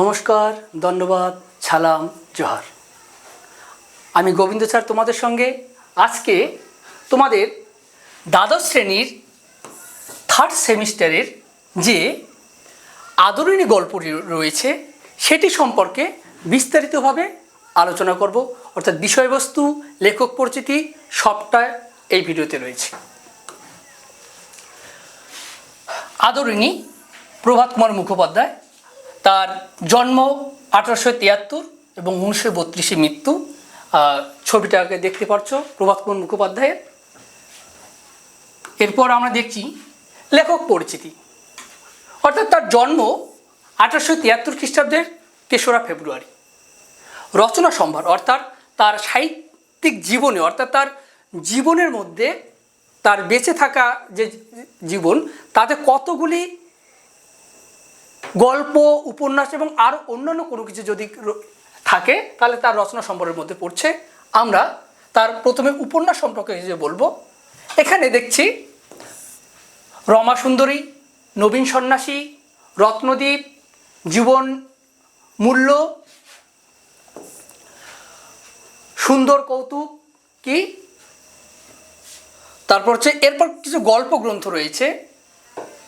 নমস্কার, ধন্যবাদ, সালাম, জোহার। আমি গোবিন্দ স্যার তোমাদের সঙ্গে আজকে তোমাদের দ্বাদশ শ্রেণির থার্ড সেমিস্টারের যে আদরণী গল্পটি রয়েছে, সেটি সম্পর্কে বিস্তারিতভাবে আলোচনা করব। অর্থাৎ বিষয়বস্তু, লেখক পরিচিতি, সবটা এই ভিডিওতে রয়েছে। আদরিণী প্রভাত কুমার মুখোপাধ্যায় তার জন্ম আঠারোশো তিয়াত্তর এবং উনিশশো বত্রিশে মৃত্যু। ছবিটাকে দেখতে পাচ্ছ প্রভাত কুমার মুখোপাধ্যায়ের। এরপর আমরা দেখছি লেখক পরিচিতি। অর্থাৎ তার জন্ম আঠারোশো তিয়াত্তর খ্রিস্টাব্দের তেসরা ফেব্রুয়ারি। রচনা সম্ভার, অর্থাৎ তার সাহিত্যিক জীবনে, অর্থাৎ তার জীবনের মধ্যে তার বেঁচে থাকা যে জীবন, তাতে কতগুলি গল্প, উপন্যাস এবং আরও অন্যান্য কোনো কিছু যদি থাকে, তাহলে তার রচনা সম্পর্কের মধ্যে পড়ছে। আমরা তার প্রথমে উপন্যাস সম্পর্কে যে বলব, এখানে দেখছি রমা সুন্দরী নবীন সন্ন্যাসী রত্নদ্বীপ জীবন মূল্য, সুন্দর কৌতুক, কি? তারপর হচ্ছে, এরপর কিছু গল্প গ্রন্থ রয়েছে।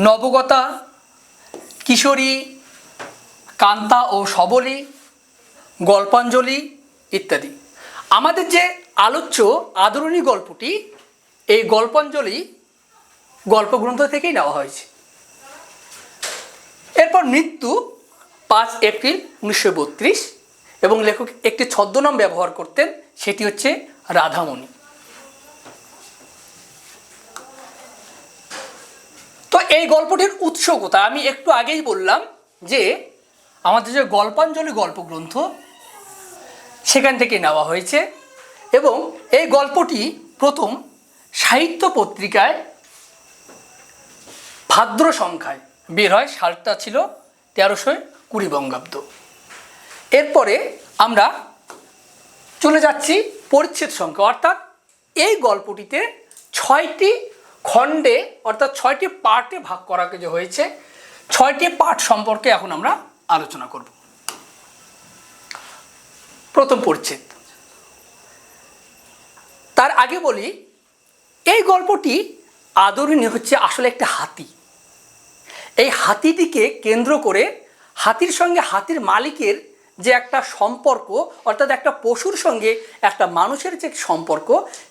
নবগতা কিশোরী, কান্তা ও সবলী, গল্পাঞ্জলি ইত্যাদি। আমাদের যে আলোচ্য, আদরণী গল্পটি, এই গল্পাঞ্জলি গল্পগ্রন্থ থেকেই নেওয়া হয়েছে। এরপর মৃত্যু পাঁচ এপ্রিল উনিশশো বত্রিশ এবং লেখক একটি ছদ্মনাম ব্যবহার করতেন, সেটি হচ্ছে রাধামণি। এই গল্পটির উৎস কোথায় আমি একটু আগেই বললাম যে আমাদের যে গল্পাঞ্জলি গল্পগ্রন্থ, সেখান থেকে নেওয়া হয়েছে এবং এই গল্পটি প্রথম সাহিত্য পত্রিকায় ভাদ্র সংখ্যায় বের হয়, সালটা ছিল তেরোশো কুড়ি বঙ্গাব্দ। এরপরে আমরা চলে যাচ্ছি পরিচ্ছেদ সংখ্যা, অর্থাৎ এই গল্পটিতে ছয়টি খণ্ডে, অর্থাৎ ছয়টি পার্টে ভাগ করা যে হয়েছে, ছয়টি পার্ট সম্পর্কে এখন আমরা আলোচনা করব। প্রথম পরিচ্ছেদ। তার আগে বলি, এই গল্পটি আদরিণী হচ্ছে আসলে একটা হাতি। এই হাতিটিকে কেন্দ্র করে হাতির সঙ্গে হাতির মালিকের যে একটা সম্পর্ক, অর্থাৎ একটা পশুর সঙ্গে একটা মানুষের যে সম্পর্ক,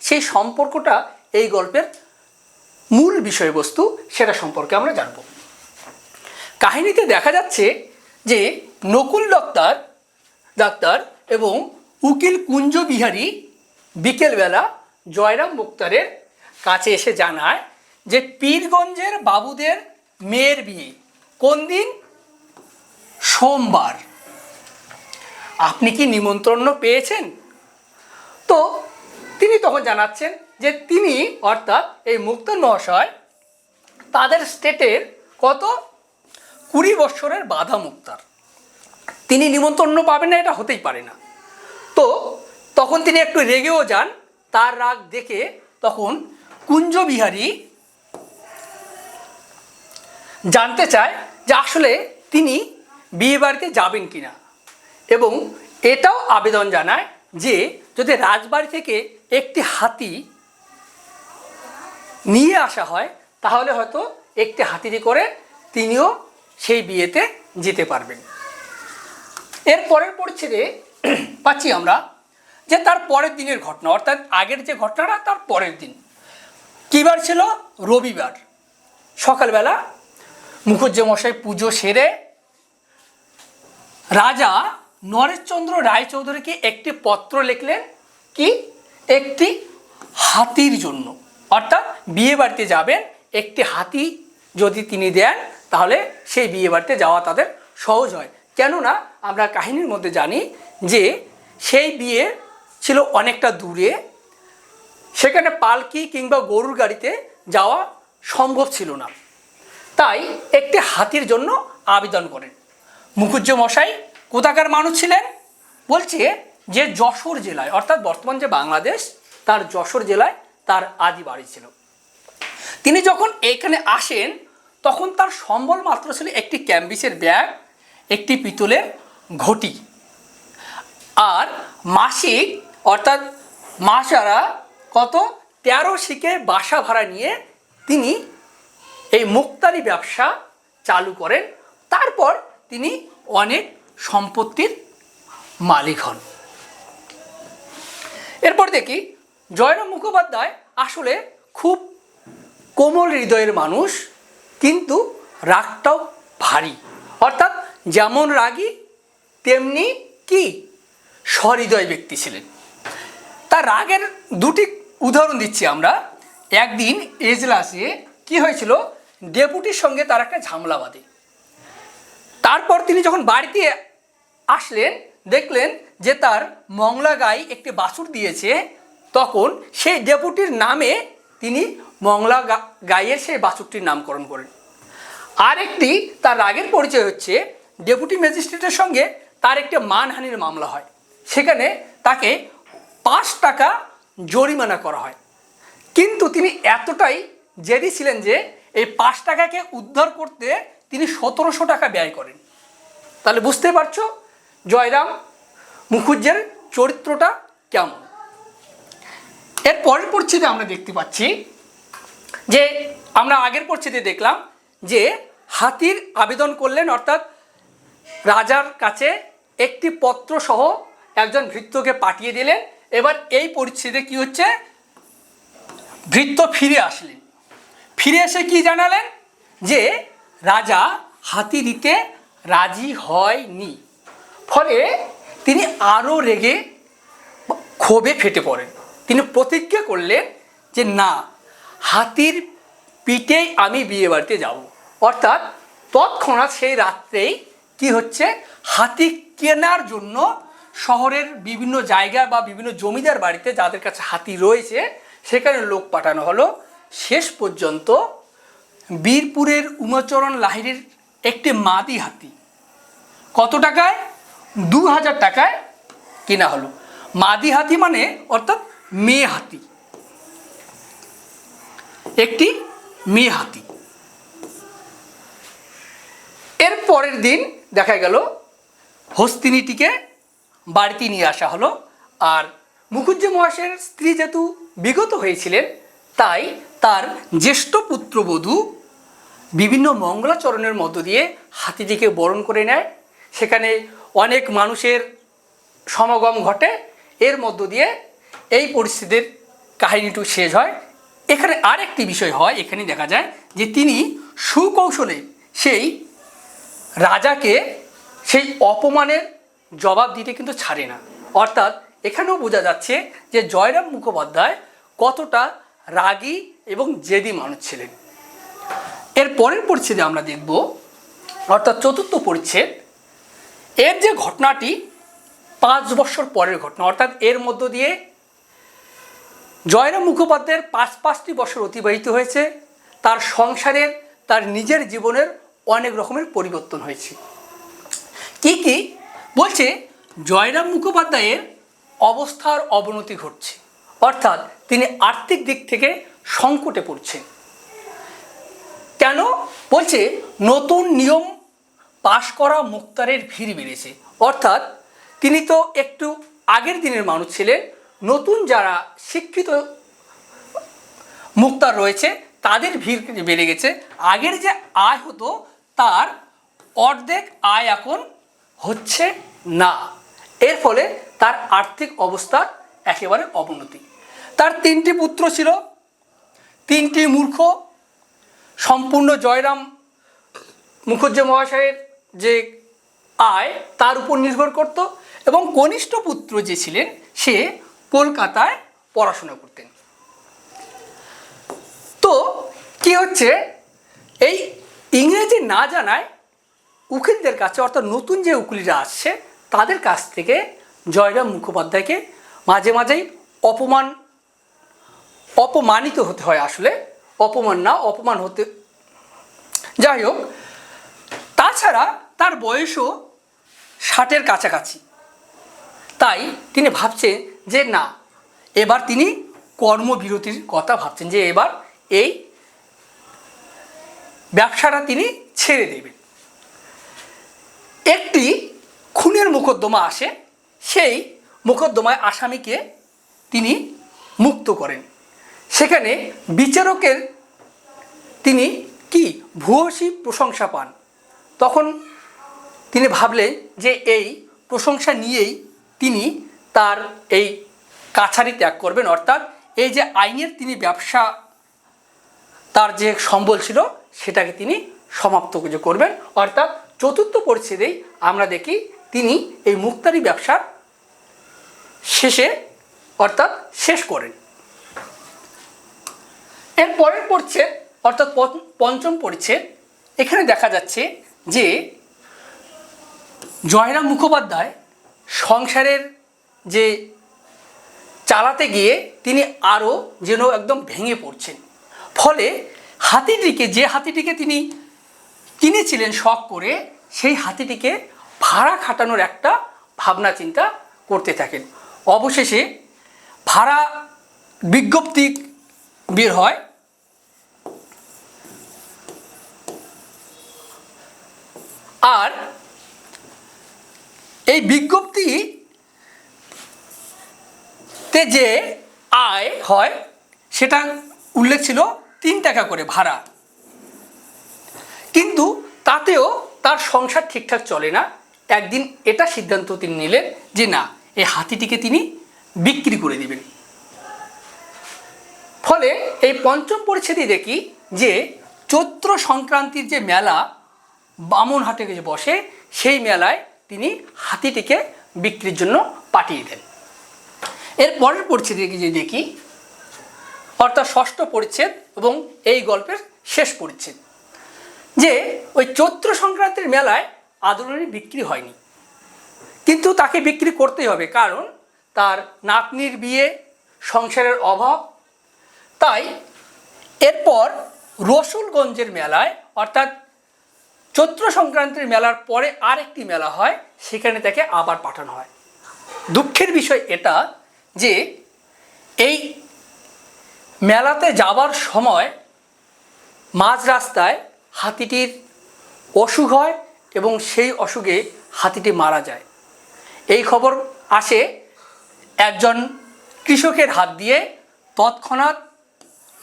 সেই সম্পর্কটা এই গল্পের মূল বিষয়বস্তু সেটা সম্পর্কে আমরা জানব। কাহিনীতে দেখা যাচ্ছে যে নকুল ডাক্তার ডাক্তার এবং উকিল কুঞ্জ বিহারী বিকেলবেলা জয়রাম মুক্তারের কাছে এসে জানায় যে পীরগঞ্জের বাবুদের মেয়ের বিয়ে। কোন দিন? সোমবার। আপনি কি নিমন্ত্রণ পেয়েছেন? তো তিনি তখন জানাচ্ছেন যে তিনি, অর্থাৎ এই মুক্ত মহাশয়, তাদের স্টেটের কত কুড়ি বৎসরের বাধা মুক্তার। তিনি নিমন্ত্রণ পাবেন না, এটা হতেই পারে না। তো তখন তিনি একটু রেগেও যান, তার রাগ দেখে তখন কুঞ্জবিহারী জানতে চায় যে আসলে তিনি বিয়ে বাড়িতে যাবেন কিনা। এবং এটাও আবেদন জানায় যে যদি রাজবাড়ি থেকে একটি হাতি নিয়ে আসা হয়, তাহলে হয়তো একটি হাতিতে করে তিনিও সেই বিয়েতে যেতে পারবেন। এর পরের পরিচ্ছেদে পাচ্ছি আমরা যে তার পরের দিনের ঘটনা, অর্থাৎ আগের যে ঘটনাটা, তার পরের দিন। কীবার ছিল? রবিবার। সকালবেলা মুখুজ্জ মশাই পুজো সেরে রাজা নরেশচন্দ্র রায়চৌধুরীকে একটি পত্র লিখলেন কি? একটি হাতির জন্য। বিয়ে বাড়িতে যাবেন, একটি হাতি যদি তিনি দেন, তাহলে সেই বিয়ে বাড়িতে যাওয়া তাদের সহজ হয়। কেননা, আমরা কাহিনীর মধ্যে জানি যে সেই বিয়ে ছিল অনেকটা দূরে, সেখানে পালকি কিংবা গরুর গাড়িতে যাওয়া সম্ভব ছিল না। তাই একটি হাতির জন্য আবেদন করেন। মুখুজ্জ মশাই, কোথাকার মানুষ ছিলেন? বলছে যে যশোর জেলায়, অর্থাৎ বর্তমান যে বাংলাদেশ, তার যশোর জেলায় তার আদি বাড়ি ছিল। তিনি যখন এখানে আসেন, তখন তার সম্বল মাত্র ছিল একটি ক্যাম্বিসের ব্যাগ, একটি পিতলের ঘটি। আর মাসিক, অর্থাৎ মাসারা কত? তেরো শিকে বাসা ভাড়া নিয়ে তিনি এই মুক্তারি ব্যবসা চালু করেন। তারপর তিনি অনেক সম্পত্তির মালিক হন। এরপর দেখি, জয়রাম মুখোপাধ্যায় আসলে খুব কোমল হৃদয়ের মানুষ, কিন্তু রাগটাও ভারী। অর্থাৎ যেমন রাগী, তেমনি কি? সহৃদয় ব্যক্তি ছিলেন। তার রাগের দুটি উদাহরণ দিচ্ছি আমরা। একদিন এজলাসে কি হয়েছিল? ডেপুটির সঙ্গে তার একটা ঝামেলা বাঁধে। তারপর তিনি যখন বাড়িতে আসলেন, দেখলেন যে তার মংলা গায়ে একটি বাছুর দিয়েছে, তখন সেই ডেপুটির নামে তিনি মংলা গা- গাইয়ের সেই বাছুরটির নামকরণ করেন। আরেকটি, তার রাগের পরিচয় হচ্ছে ডেপুটি ম্যাজিস্ট্রেটের সঙ্গে তার একটি মানহানির মামলা হয়। সেখানে তাকে পাঁচ টাকা জরিমানা করা হয়। কিন্তু তিনি এতটাই জেদি ছিলেন যে এই পাঁচ টাকাকে উদ্ধার করতে তিনি সতেরোশো টাকা ব্যয় করেন। তাহলে বুঝতে পারছ জয়রাম মুখুজ্জের চরিত্রটা কেমন? এর পরের পরিচ্ছেদে আমরা দেখতে পাচ্ছি যে আমরা আগের পরিচ্ছেদে দেখলাম যে হাতির আবেদন করলেন অর্থাৎ রাজার কাছে একটি পত্র সহ একজন ভৃত্যকে পাঠিয়ে দিলেন। এবার এই পরিস্থিতিতে কি হচ্ছে? ভৃত্য ফিরে আসলেন। ফিরে এসে কি জানালেন? যে রাজা হাতি দিতে রাজি হয়নি। ফলে তিনি আরও রেগে ক্ষোভে ফেটে পড়েন। তিনি প্রতিজ্ঞা করলেন যে না হাতির পিঠেই আমি বিয়ে বাড়িতে যাব। অর্থাৎ তৎক্ষণাৎ সেই রাত্রেই কি হচ্ছে? হাতি কেনার জন্য শহরের বিভিন্ন জায়গা বা বিভিন্ন জমিদার বাড়িতে যাদের কাছে হাতি রয়েছে, সেখানে লোক পাঠানো হলো। শেষ পর্যন্ত বীরপুরের উমাচরণ লাহিড়ির একটি মাদি হাতি। কত টাকায়? দু হাজার টাকায় কেনা হলো। মাদি হাতি মানে অর্থাৎ মেয়ে হাতি। একটি মেয়ে হাতি এর পরের দিন দেখা গেল, হস্তিনীটিকে বাড়িতে নিয়ে আসা হলো, আর মুখুজ্জি মহাশয়ের স্ত্রী যেহেতু বিগত হয়েছিলেন, তাই তার জ্যেষ্ঠ পুত্রবধূ বিভিন্ন মঙ্গলাচরণের মধ্য দিয়ে হাতিটিকে বরণ করে নেয়। সেখানে অনেক মানুষের সমাগম ঘটে। এর মধ্য দিয়ে এই পরিস্থিতির কাহিনীটু শেষ হয়। এখানে আরেকটি বিষয় হয়, এখানে দেখা যায় যে তিনি সুকৌশলে সেই রাজাকে সেই অপমানের জবাব দিতে কিন্তু ছাড়ে না। অর্থাৎ এখানেও বোঝা যাচ্ছে যে জয়রাম মুখোপাধ্যায় কতটা রাগী এবং জেদি মানুষ ছিলেন। এর পরের পরিচ্ছেদে আমরা দেখব, অর্থাৎ চতুর্থ পরিচ্ছেদ, এর যে ঘটনাটি পাঁচ বছর পরের ঘটনা, অর্থাৎ এর মধ্য দিয়ে জয়রাম মুখোপাধ্যায়ের পাঁচ পাঁচটি বছর অতিবাহিত হয়েছে। তার সংসারের, তার নিজের জীবনের অনেক রকমের পরিবর্তন হয়েছে। কি কি? বলছে, জয়রাম মুখোপাধ্যায়ের অবস্থার অবনতি ঘটছে। অর্থাৎ তিনি আর্থিক দিক থেকে সংকটে পড়ছেন। কেন? বলছে, নতুন নিয়ম পাশ করা মুক্তারের ভিড় বেড়েছে। অর্থাৎ তিনি তো একটু আগের দিনের মানুষ ছিলেন নতুন যারা শিক্ষিত মুক্তার রয়েছে, তাদের ভিড় বেড়ে গেছে। আগের যে আয় হতো, তার অর্ধেক আয় এখন হচ্ছে না। এর ফলে তার আর্থিক অবস্থার একেবারে অবনতি। তার তিনটি পুত্র ছিল, তিনটি মূর্খ, সম্পূর্ণ জয়রাম মুখুজ্জে মহাশয়ের যে আয়, তার উপর নির্ভর করত এবং কনিষ্ঠ পুত্র যে ছিলেন, সে কলকাতায় পড়াশোনা করতেন। তো কি হচ্ছে? এই ইংরেজি না জানায় উকিলদের কাছে, অর্থাৎ নতুন যে উকিলরা আসছে, তাদের কাছ থেকে জয়রাম মুখোপাধ্যায়কে মাঝে মাঝেই অপমান, অপমানিত হতে হয় আসলে। অপমান না, অপমান হতে, যাই হোক, তাছাড়া তার বয়সও ষাটের কাছাকাছি। তাই তিনি ভাবছেন যে না, এবার তিনি কর্মবিরতির কথা ভাবছেন যে এবার এই ব্যবসাটা তিনি ছেড়ে দেবেন। একটি খুনের মোকদ্দমা আসে, সেই মোকদ্দমায় আসামিকে তিনি মুক্ত করেন। সেখানে বিচারকের তিনি কি ভূয়সী প্রশংসা পান? তখন তিনি ভাবলেন যে এই প্রশংসা নিয়েই তিনি তার এই কাছারি ত্যাগ করবেন, অর্থাৎ এই যে আইনের তিনি ব্যবসা, তার যে সম্বল ছিল, সেটাকে তিনি সমাপ্ত করবেন। অর্থাৎ চতুর্থ পরিচ্ছেদেই আমরা দেখি তিনি এই মুক্তারি ব্যবসার শেষে, অর্থাৎ শেষ করেন। এর পরের পরিচ্ছেদ, অর্থাৎ পঞ্চ- পঞ্চম পরিচ্ছেদ, এখানে দেখা যাচ্ছে যে জয়রাম মুখোপাধ্যায় সংসারের যে চালাতে গিয়ে তিনি আরও যেন একদম ভেঙে পড়ছেন। ফলে হাতিটিকে, যে হাতিটিকে তিনি কিনেছিলেন শখ করে, সেই হাতিটিকে ভাড়া খাটানোর একটা ভাবনা চিন্তা করতে থাকেন। অবশেষে ভাড়া বিজ্ঞপ্তি বের হয়। আর এই বিজ্ঞপ্তি তে যে আয় হয়, সেটা উল্লেখ ছিল তিন টাকা করে ভাড়া। কিন্তু তাতেও তার সংসার ঠিকঠাক চলে না। একদিন এটা সিদ্ধান্ত তিনি নিলেন যে না এই হাতিটিকে তিনি বিক্রি করে দিবেন। ফলে এই পঞ্চম পরিচ্ছেদে দেখি যে চৈত্র সংক্রান্তির যে মেলা বামনহাটে যে বসে, সেই মেলায় তিনি হাতিটিকে বিক্রির জন্য পাঠিয়ে দেন। এর পরের পরিচ্ছেদে যে দেখি, অর্থাৎ ষষ্ঠ পরিচ্ছেদ এবং এই গল্পের শেষ পরিচ্ছেদ, যে ওই চৈত্র সংক্রান্তির মেলায় আদরণী বিক্রি হয়নি। কিন্তু তাকে বিক্রি করতেই হবে, কারণ তার নাতনির বিয়ে, সংসারের অভাব। তাই এরপর রসুলগঞ্জের মেলায়, অর্থাৎ চৈত্র সংক্রান্তির মেলার পরে আরেকটি মেলা হয়, সেখানে তাকে আবার পাঠানো হয়। দুঃখের বিষয় এটা যে এই মেলাতে যাবার সময় মাঝ রাস্তায় হাতিটির অসুখ হয় এবং সেই অসুখে হাতিটি মারা যায়। এই খবর আসে একজন কৃষকের হাত দিয়ে। তৎক্ষণাৎ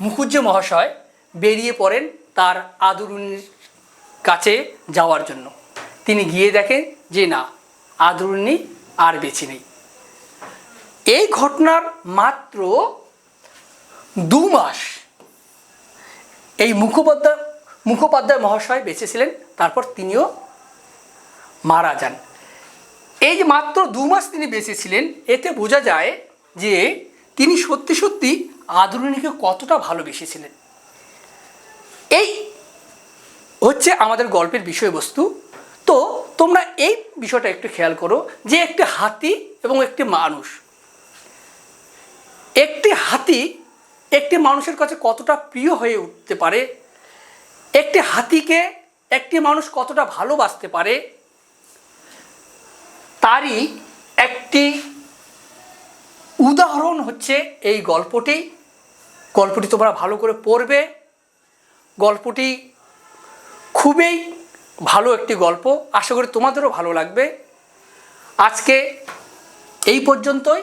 মুখুজ্জ মহাশয় বেরিয়ে পড়েন তার আদরুনির কাছে যাওয়ার জন্য। তিনি গিয়ে দেখেন যে না আদরুনি আর বেঁচে নেই। এই ঘটনার মাত্র দু মাস এই মুখোপাধ্যায় মুখোপাধ্যায় মহাশয় বেঁচেছিলেন, তারপর তিনিও মারা যান। এই যে মাত্র দু মাস তিনি বেঁচেছিলেন, এতে বোঝা যায় যে তিনি সত্যি সত্যি আদরণীকে কতটা ভালোবেসেছিলেন। এই হচ্ছে আমাদের গল্পের বিষয়বস্তু। তো তোমরা এই বিষয়টা একটু খেয়াল করো যে একটি হাতি এবং একটি মানুষ একটি হাতি একটি মানুষের কাছে কতটা প্রিয় হয়ে উঠতে পারে? একটি হাতিকে একটি মানুষ কতটা ভালোবাসতে পারে? তারই একটি উদাহরণ হচ্ছে এই গল্পটি। গল্পটি তোমরা ভালো করে পড়বে। গল্পটি খুবই ভালো একটি গল্প। আশা করি তোমাদেরও ভালো লাগবে। আজকে এই পর্যন্তই।